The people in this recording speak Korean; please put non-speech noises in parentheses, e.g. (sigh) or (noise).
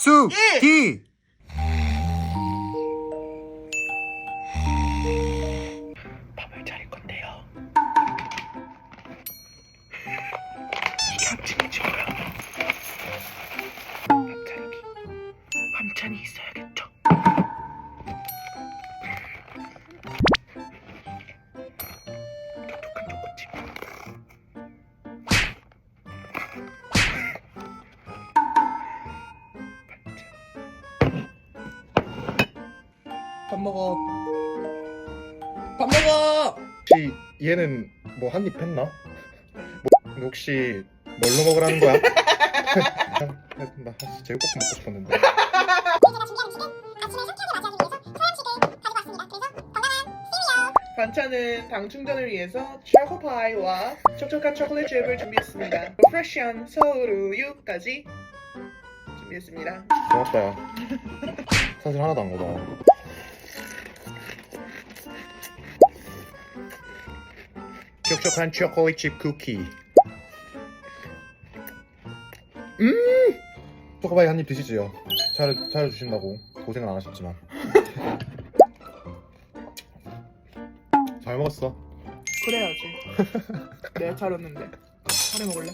약수기. 밥을 차릴 건데 밥 먹어. 밥 먹어. 혹시 얘는 뭐 한 입 했나? 뭐, 혹시 뭘로 먹으라는 거야? (laughs) 나 사실 제육볶음 먹고 싶었는데 반찬은 당 충전을 위해서 초코파이와 촉촉한 초콜릿 칩을 준비했습니다. 프레시한 서울 우유까지 준비했습니다. 고맙다 야 사실 하나도 안 거다 촉촉한 초콜릿칩 쿠키 음 초코바이 한 입 드시지요 차려, 차려주신다고 고생은 안 하셨지만 (laughs) 잘 먹었어 그래야지. 내가 차렸는데. 차려 먹을래?